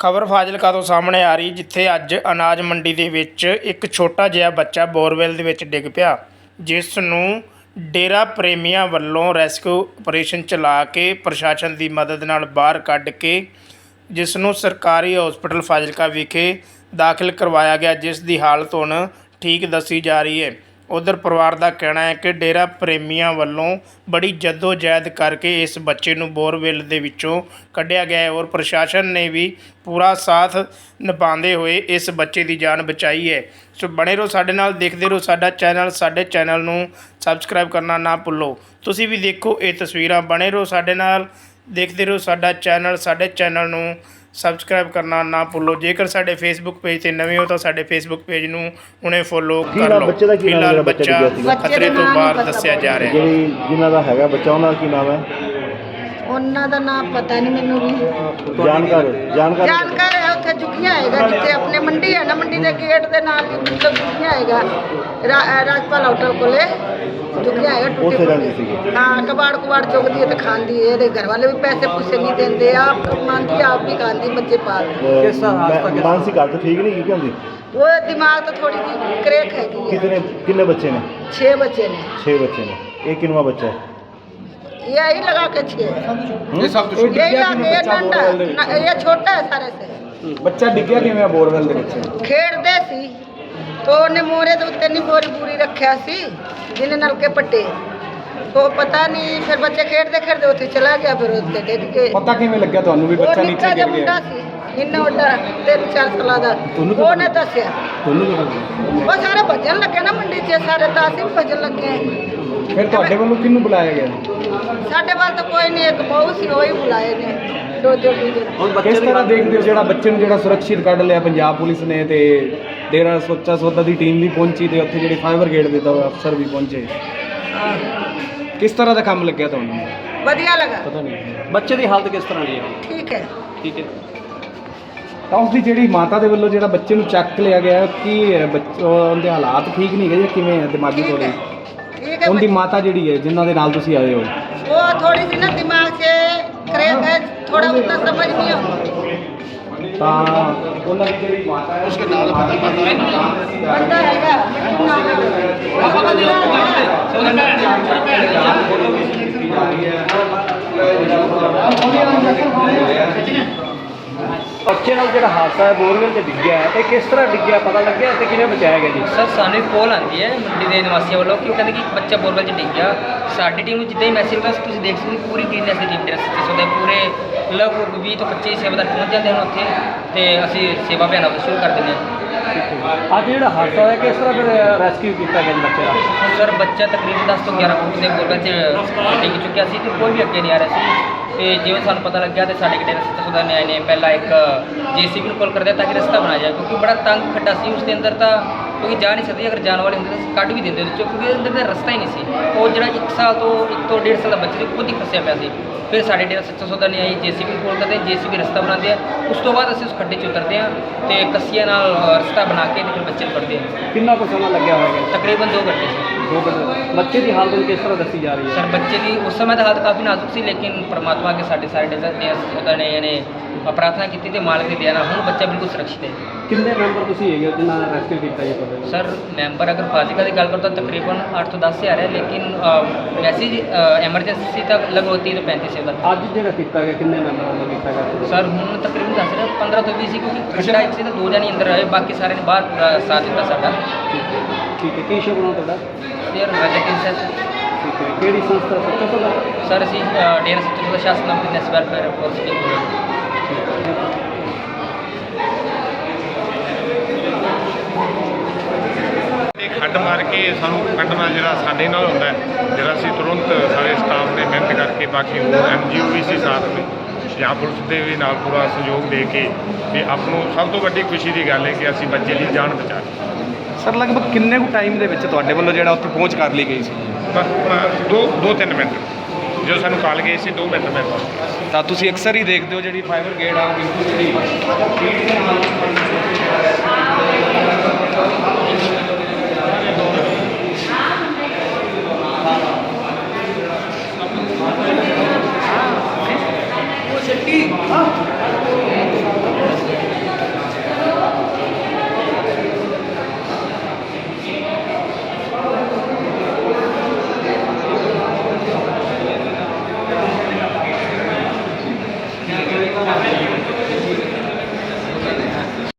ਖਬਰ ਫਾਜ਼ਿਲਕਾ ਤੋਂ ਸਾਹਮਣੇ ਆ ਰਹੀ, ਜਿੱਥੇ ਅੱਜ ਅਨਾਜ ਮੰਡੀ ਦੇ ਵਿੱਚ ਇੱਕ ਛੋਟਾ ਜਿਹਾ ਬੱਚਾ ਬੋਰਵੈਲ ਦੇ ਵਿੱਚ ਡਿੱਗ ਪਿਆ, ਜਿਸ ਨੂੰ ਡੇਰਾ ਪ੍ਰੇਮੀਆਂ ਵੱਲੋਂ ਰੈਸਕਿਊ ਆਪਰੇਸ਼ਨ ਚਲਾ ਕੇ ਪ੍ਰਸ਼ਾਸਨ ਦੀ ਮਦਦ ਨਾਲ ਬਾਹਰ ਕੱਢ ਕੇ ਜਿਸ ਨੂੰ ਸਰਕਾਰੀ ਹਸਪਤਾਲ ਫਾਜ਼ਿਲਕਾ ਵਿਖੇ ਦਾਖਲ ਕਰਵਾਇਆ ਗਿਆ, ਜਿਸ ਦੀ ਹਾਲਤ ਹੁਣ ਠੀਕ ਦੱਸੀ ਜਾ ਰਹੀ ਹੈ। ਉਧਰ ਪਰਿਵਾਰ ਦਾ ਕਹਿਣਾ ਹੈ ਕਿ ਡੇਰਾ ਪ੍ਰੇਮੀਆਂ ਵੱਲੋਂ ਬੜੀ ਜੱਦੋ ਜਹਿਦ ਕਰਕੇ ਇਸ ਬੱਚੇ ਨੂੰ ਬੋਰਵੈਲ ਦੇ ਵਿੱਚੋਂ ਕੱਢਿਆ ਗਿਆ ਹੈ ਔਰ ਪ੍ਰਸ਼ਾਸਨ ਨੇ ਵੀ ਪੂਰਾ ਸਾਥ ਨਿਭਾਉਂਦੇ ਹੋਏ ਇਸ ਬੱਚੇ ਦੀ ਜਾਨ ਬਚਾਈ ਹੈ। ਸੋ ਬਣੇ ਰਹੋ ਸਾਡੇ ਨਾਲ, ਦੇਖਦੇ ਰਹੋ ਸਾਡਾ ਚੈਨਲ, ਸਾਡੇ ਚੈਨਲ ਨੂੰ ਸਬਸਕ੍ਰਾਈਬ ਕਰਨਾ ਨਾ ਭੁੱਲੋ। ਤੁਸੀਂ ਵੀ ਦੇਖੋ ਇਹ ਤਸਵੀਰਾਂ, ਬਣੇ ਰਹੋ ਸਾਡੇ ਨਾਲ, ਦੇਖਦੇ ਰਹੋ ਸਾਡਾ ਚੈਨਲ, ਸਾਡੇ ਚੈਨਲ ਨੂੰ ਸਬਸਕ੍ਰਾਈਬ ਕਰਨਾ ਨਾ ਭੁੱਲੋ। ਜੇਕਰ ਸਾਡੇ ਫੇਸਬੁੱਕ ਪੇਜ ਤੇ ਨਵੇਂ ਹੋ ਤਾਂ ਸਾਡੇ ਫੇਸਬੁੱਕ ਪੇਜ ਨੂੰ ਹੁਣੇ ਫੋਲੋ ਕਰ ਨਾਮ ਲਓ। ਬੱਚੇ ਦਾ ਕੀ ਨਾਮ ਫਿਲਹਾਲ ਜਿਹੜਾ ਬੱਚਾ ਬੱਚਾ ਡਿੱਗਿਆ ਸੀਗਾ? ਖਤਰੇ ਤੋਂ ਬਾਹਰ ਦੱਸਿਆ ਜਾ ਰਿਹਾ। ਹੈ ਜਿਹੜੀ ਜਿਨ੍ਹਾਂ ਦਾ ਹੈਗਾ ਬੱਚਾ ਉਹਨਾਂ ਦਾ ਕੀ ਨਾਮ ਹੈ? ਉਹਨਾਂ ਦਾ ਨਾਮ ਪਤਾ ਨਹੀਂ ਮੈਨੂੰ ਵੀ। ਜਾਣਕਾਰ ਜਾਣਕਾਰ ਜਾਣਕਾਰ ਹੈ ਉੱਥੇ ਝੁਕੀਆਂ ਹੈਗਾ ਜਿੱਥੇ ਆਪਣੇ ਮੰਡੀ ਹੈ ਨਾ ਮੰਡੀ ਦੇ ਗੇਟ ਦੇ ਨਾਲ ਹੀ ਮਤਲਬ ਝੁਕੀਆਂ ਹੈਗਾ ਰਾ- ਅਹ ਰਾਜਪਾਲ ਹੋਟਲ ਕੋਲੇ। ਝੁਕੀਆਂ ਹੈਗਾ ਟੁੱਟੀ ਉੱਥੇ ਰਹਿੰਦੀ ਫੁੱਟੀ। ਸੀਗੀ। ਹਾਂ ਕਬਾੜ ਕੁਬਾੜ ਚੁਗਦੀ ਹੈ ਤੇ ਖਾਂਦੀ ਹੈ ਇਹਦੇ ਘਰ ਵਾਲੇ ਵੀ ਪੈਸੇ ਪੂਸੇ ਨਹੀਂ ਦਿੰਦੇ ਆਪ ਮੰਗਦੀ ਆਪ ਵੀ ਖਾਂਦੀ ਬੱਚੇ ਪਾਲਦੀ ਕਿਸ ਤਰ੍ਹਾਂ ਮਾਨਸਿਕ ਹਾਲਤ ਠੀਕ ਨਹੀਂ ਕੀ ਹੁੰਦੀ ਉਹ ਦਿਮਾਗ ਤਾਂ ਥੋੜੀ ਜਿਹੀ ਕਰੇਕ ਹੈਗੀ ਹੈ ਕਿਤਨੇ ਕਿੰਨੇ ਬੱਚੇ ਨੇ 6 ਬੱਚੇ ਨੇ 6 ਬੱਚੇ ਨੇ ਇਹ ਕਿੰਨਵਾ ਬੱਚਾ ਹੈ यही लगा के छे ਇਹ ਸਭ यही लगा ये डंडा न- ये छोटा है सारे से ਬੱਚਾ ਡਿੱਗਿਆ ਕਿਵੇਂ ਆ ਬੋਰਵੈਲ ਦੇ ਵਿੱਚ ਖੇਡਦੇ ਸੀ ਤੋ ਉਹਨੇ ਮੋਰੇ ਦੇ ਉੱਤੇ ਨਹੀਂ ਬੋਰੀ ਬੂਰੀ ਰੱਖਿਆ ਸੀ ਜਿਹਨੇ ਨਲਕੇ ਪੱਟੇ। ਉਹ ਪਤਾ ਨਹੀਂ ਫਿਰ ਬੱਚੇ ਖੇਡਦੇ ਖੇਡਦੇ ਉੱਥੇ ਚਲਾ ਗਿਆ ਫਿਰ ਉੱਤੇ ਡਿੱਗ ਕੇ। ਪਤਾ ਕਿਵੇਂ ਲੱਗਿਆ ਤੁਹਾਨੂੰ ਵੀ ਬੱਚਾ ਨੀਚੇ ਜਿਹਾ ਗਿਰ ਮੁੰਡਾ ਗਿਆ ਸੀ ਇੰਨਾ ਵੱਡਾ ਤਿੰਨ ਚਾਰ ਸਾਲਾਂ ਦਾ। ਤੁਹਾਨੂੰ ਉਹਨੇ ਦੱਸਿਆ। ਤੁਹਾਨੂੰ ਕਿਵੇਂ ਉਹ ਸਾਰੇ ਭੱਜਣ ਲੱਗੇ ਨਾ ਮੰਡੀ 'ਚ ਸਾਰੇ ਤਾਂ ਅਸੀਂ ਵੀ ਭੱਜਣ ਲੱਗੇ ਫਿਰ ਤੁਹਾਡੇ ਵੱਲੋਂ ਕਿਹਨੂੰ ਬੁਲਾਇਆ ਗਿਆ? ਸਾਡੇ ਵੱਲ ਤਾਂ ਕੋਈ ਨਹੀਂ ਇੱਕ ਬਹੂ ਸੀ ਉਹ ਹੀ ਬੁਲਾਏ ਨੇ। ਦੋ ਬੱਚੇ ਤਰ੍ਹਾਂ ਦੇਖਦੇ ਹੋ ਜਿਹੜਾ ਬੱਚੇ ਨੂੰ ਜਿਹੜਾ ਸੁਰੱਖਿਅਤ ਕੱਢ ਲਿਆ ਪੰਜਾਬ ਪੁਲਿਸ ਨੇ ਤੇ ਦੇਰਾ ਸੋਚਾ ਸੋਦਾ ਦੀ ਟੀਮ ਵੀ ਪਹੁੰਚੀ ਤੇ ਉੱਥੇ ਜਿਹੜੇ ਫਾਇਰ ਬ੍ਰਿਗੇਡ ਦੇ ਤਾਂ ਅਫਸਰ ਵੀ ਪਹੁੰਚੇ। ਕਿਸ ਤਰ੍ਹਾਂ ਦਾ ਕੰਮ ਲੱਗਿਆ ਤੁਹਾਨੂੰ? ਵਧੀਆ ਲੱਗਾ। ਪਤਾ ਨਹੀਂ। ਬੱਚੇ ਦੀ ਹਾਲਤ ਕਿਸ ਤਰ੍ਹਾਂ ਦੀ ਹੈ? ਠੀਕ ਹੈ। ਠੀਕ ਹੈ। ਤਾਂ ਉਸ ਦੀ ਜਿਹੜੀ ਮਾਤਾ ਦੇ ਵੱਲੋਂ ਜਿਹੜਾ ਬੱਚੇ ਨੂੰ ਚੱਕ ਲਿਆ ਗਿਆ ਕਿ ਉਹਦੇ ਹਾਲਾਤ ਠੀਕ ਨਹੀਂ ਹੈਗੇ ਜਾਂ ਕਿਵੇਂ ਹੈ ਦਿਮਾਗੀ ਤੌਰ ਤੇ? ਠੀਕ ਹੈ ਉਹਦੀ ਮਾਤਾ ਜਿਹੜੀ ਹੈ ਜਿਨ੍ਹਾਂ ਦੇ ਨਾਲ ਤੁਸੀਂ ਆਏ ਹੋ। ਉਹ ਥੋੜੀ ਜਿਹੀ ਨਾ ਦਿਮਾਗ 'ਚ ਕਰੇਕ ਹੈ थोड़ा उतना समझ नहीं आता उसके नाल पता पता हैगा मिट्टू नाम है ਬੱਚੇ ਨਾਲ ਜਿਹੜਾ ਹਾਦਸਾ ਹੈ ਬੋਰਵੈਲ ਤੇ ਡਿੱਗਿਆ ਹੈ ਇਹ ਕਿਸ ਤਰ੍ਹਾਂ ਡਿੱਗਿਆ ਪਤਾ ਲੱਗਿਆ ਤੇ ਕਿਵੇਂ ਬਚਾਇਆ ਗਿਆ ਜੀ? ਸਰ ਸਾਨੂੰ ਕਾਲ ਆਉਂਦੀ ਹੈ ਮੰਡੀ ਦੇ ਨਿਵਾਸੀਆਂ ਵੱਲੋਂ ਕਿ ਉਹ ਕਹਿੰਦੇ ਕਿ ਇੱਕ ਬੱਚਾ ਬੋਰਵੈਲ 'ਚ ਡਿੱਗ ਗਿਆ। ਸਾਡੀ ਟੀਮ ਨੂੰ ਜਿੱਦਾਂ ਹੀ ਮੈਸੇਜ ਆਉਂਦਾ ਤੁਸੀਂ ਦੇਖ ਸਕਦੇ ਹੋ ਪੂਰੀ ਟੀਮ ਨੇ ਅਸੀਂ ਟੀਮ ਦੇ ਰਸਤੇ ਸੋਦੇ ਪੂਰੇ ਲਗਭਗ 20 ਤੋਂ 25 ਸੇਵਾਦਾਰ ਪਹੁੰਚ ਜਾਂਦੇ ਹਨ ਉੱਥੇ ਤੇ ਅਸੀਂ ਸੇਵਾ ਅਭਿਆਨ ਦਾ ਸ਼ੁਰੂ ਕਰ ਦਿੰਦੇ ਹਾਂ। ਅੱਜ ਜਿਹੜਾ ਹਾਦਸਾ ਹੋਇਆ ਕਿਸ ਤਰ੍ਹਾਂ ਫਿਰ ਰੈਸਕਿਊ ਕੀਤਾ ਗਿਆ ਜੀ ਬੱਚੇ ਦਾ? ਸਰ ਬੱਚਾ ਤਕਰੀਬਨ 10 ਤੋਂ 11 ਫੁੱਟ ਦੇ ਬੋਰਵੈਲ 'ਚ ਡਿੱਗ ਚੁੱਕਿਆ ਸੀ ਤੇ ਕੋਈ ਵੀ ਅੱਗੇ ਨਹੀਂ ਆ ਰਿਹਾ ਸੀ। ਤੇ ਜਿਵੇਂ ਸਾਨੂੰ ਪਤਾ ਲੱਗਿਆ ਤੇ ਸਾਡੇ ਕਿਹੜੇ ਰਸਤੇ ਸੁਧਾਰ ਨੇ ਆਏ ਨੇ ਪਹਿਲਾਂ ਇੱਕ ਜੀਸੀਬੀ ਨੂੰ ਕਾਲ ਕਰਦੇ ਤਾਂ ਕਿ ਰਸਤਾ ਬਣਾਇਆ ਜਾਏ ਕਿਉਂਕਿ ਬੜਾ ਤੰਗ ਖੱਡਾ ਸੀ ਉਸ ਦੇ ਅੰਦਰ ਤਾਂ ਕਿਉਂਕਿ ਜਾ ਨਹੀਂ ਸਕਦੇ ਅਗਰ ਜਾਣ ਵਾਲੇ ਹੁੰਦੇ ਤਾਂ ਕੱਢ ਵੀ ਦਿੰਦੇ ਵਿੱਚੋਂ ਕਿਉਂਕਿ ਅੰਦਰ ਤਾਂ ਰਸਤਾ ਹੀ ਨਹੀਂ ਸੀ। ਉਹ ਜਿਹੜਾ 1 ਸਾਲ ਤੋਂ 1 ਤੋਂ 1.5 ਸਾਲ ਦਾ ਬੱਚਾ ਸੀ ਖੁਦ ਹੀ ਫਸਿਆ ਪਿਆ ਸੀ। ਫਿਰ ਸਾਡੇ ਡੇਰਾ ਸੱਚਾ ਸੌਦਾ ਨੇ ਆਈ ਜੀਸੀਬੀ ਨੂੰ ਕਾਲ ਕਰਦੇ ਜੀਸੀਬੀ ਰਸਤਾ ਬਣਾਉਂਦੇ ਆ। ਉਸ ਤੋਂ ਬਾਅਦ ਅਸੀਂ ਉਸ ਖੱਡੇ 'ਚ ਉਤਰਦੇ ਆ ਤੇ ਕੱਸੀਆਂ ਨਾਲ ਰਸਤਾ ਬਣਾ ਕੇ ਤੇ ਫਿਰ ਬੱਚੇ ਨੂੰ ਕੱਢਦੇ ਆ। ਕਿੰਨਾ ਕੁ ਸਮਾਂ ਲੱਗਿਆ ਹੋਵੇਗਾ ਤਕਰੀਬਨ 2 ਘੰਟੇ ਸੀ। ਦੋ ਘੰਟੇ ਬੱਚੇ ਦੀ ਹਾਲਤ ਕਿਸ ਤਰ੍ਹਾਂ ਦੱਸੀ ਜਾ ਰਹੀ ਹੈ? ਸਰ ਬੱਚੇ ਦੀ ਉਸ ਸਮੇਂ ਦਾ ਹਾਲਤ ਕਾਫੀ ਨਾਜ਼ੁਕ ਸੀ ਲੇਕਿਨ ਪ੍ਰਮਾਤਮਾ ਕੇ ਸਾਡੇ ਸਾਰੇ ਡੇਜ਼ਰ ਨੇ ਉਹਦਾ ਨੇ ਯਾਨੀ ਪ੍ਰਾਰਥਨਾ ਕੀਤੀ ਤੇ ਮਾਲਕ ਦੀ ਦਇਆ ਨਾਲ ਹੁਣ ਬੱਚਾ ਬਿਲਕੁਲ ਸੁਰੱਖਿਅਤ ਹੈ। ਕਿੰਨੇ ਮੈਂਬਰ ਤੁਸੀਂ ਹੈਗੇ ਹੋ ਜਿਨ੍ਹਾਂ ਨੇ ਰੈਸਕਿਊ ਕੀਤਾ ਜੀ ਤੁਹਾਡੇ ਸਰ ਮੈਂਬਰ ਅਗਰ ਫਾਜ਼ਿਲਕਾ ਦੀ ਗੱਲ ਕਰੋ ਤਾਂ ਤਕਰੀਬਨ 8 ਤੋਂ 10 ਹਜ਼ਾਰ ਹੈ ਲੇਕਿਨ ਵੈਸੇ ਜੀ ਐਮਰਜੈਂਸੀ ਤੱਕ 30 ਤੋਂ 35 ਸੇਵਾ ਅੱਜ ਜਿਹੜਾ ਕੀਤਾ ਗਿਆ ਕਿੰਨੇ ਮੈਂਬਰਾਂ ਵੱਲੋਂ ਕੀਤਾ ਗਿਆ ਸਰ ਹੁਣ ਤਕਰੀਬਨ ਦੱਸ ਰਿਹਾ 15 ਤੋਂ 20 ਸੀ ਕਿਉਂਕਿ ਖੱਡਾ ਇੱਕ ਸੀ ਤਾਂ ਦੋ ਜਾਨੀ ਅੰਦਰ ਆਏ ਬਾਕੀ ਸਾਰੇ ਨੇ ਬਾਹਰ ਪੂਰਾ ਸਾਥ ਦਿੱਤਾ ਸਾਡਾ। ਠੀਕ ਹੈ ਕੀ ਸ਼ੁਭ ਨਾਮ ਤੁਹਾਡਾ? ਫਿਰ ਰਜਕਿਨ ਸਰ ਠੀਕ ਹੈ ਕਿਹੜੀ ਸੰਸਥਾ ਸੱਚਾ ਤੁਹਾਡਾ ਸੱਚਾ ਦਾ ਸ਼ਾਸਨ ਨਾਮ ਬਿਜ਼ਨਸ ਵੈਲਫੇਅਰ ਫੋਰ ਸਿਟੀ ਇਹ ਖੱਡ ਮਾਰ ਕੇ ਸਾਨੂੰ ਕੱਢਣਾ ਜਿਹੜਾ ਸਾਡੇ ਨਾਲ ਹੁੰਦਾ ਹੈ ਜਿਹੜਾ ਅਸੀਂ ਤੁਰੰਤ ਸਾਰੇ ਸਟਾਫ ਨੇ ਮਿਹਨਤ ਕਰਕੇ ਬਾਕੀ ਹੋਰ ਐਨਜੀਓ ਵੀ ਸੀ ਸਾਥ ਵਿੱਚ ਪੰਜਾਬ ਪੁਲਿਸ ਦੇ ਵੀ ਨਾਲ ਪੂਰਾ ਸਹਿਯੋਗ ਦੇ ਕੇ ਤੇ ਆਪ ਨੂੰ ਸਭ ਤੋਂ ਵੱਡੀ ਖੁਸ਼ੀ ਦੀ ਗੱਲ ਹੈ ਕਿ ਅਸੀਂ ਬੱਚੇ ਦੀ ਜਾਨ ਬਚਾ ਲਈ ਸਰ ਲਗਭਗ ਕਿੰਨੇ ਕੁ ਟਾਈਮ ਦੇ ਵਿੱਚ ਤੁਹਾਡੇ ਵੱਲੋਂ ਜਿਹੜਾ ਉੱਥੇ ਪਹੁੰਚ ਕਰ ਲਈ ਗਈ ਸੀ? ਦੋ ਦੋ ਤਿੰਨ ਮਿੰਟ। ਜੋ ਸਾਨੂੰ ਕਾਲ ਗਏ ਸੀ 2 ਮਿੰਟ ਮੇਰੇ ਪਾਸ ਤਾਂ ਤੁਸੀਂ ਅਕਸਰ ਹੀ ਦੇਖਦੇ ਹੋ ਜਿਹੜੀ ਫਾਈਬਰ ਗੇਟ ਆ ਉਹ ਬਿਲਕੁਲ ਜਿਹੜੀ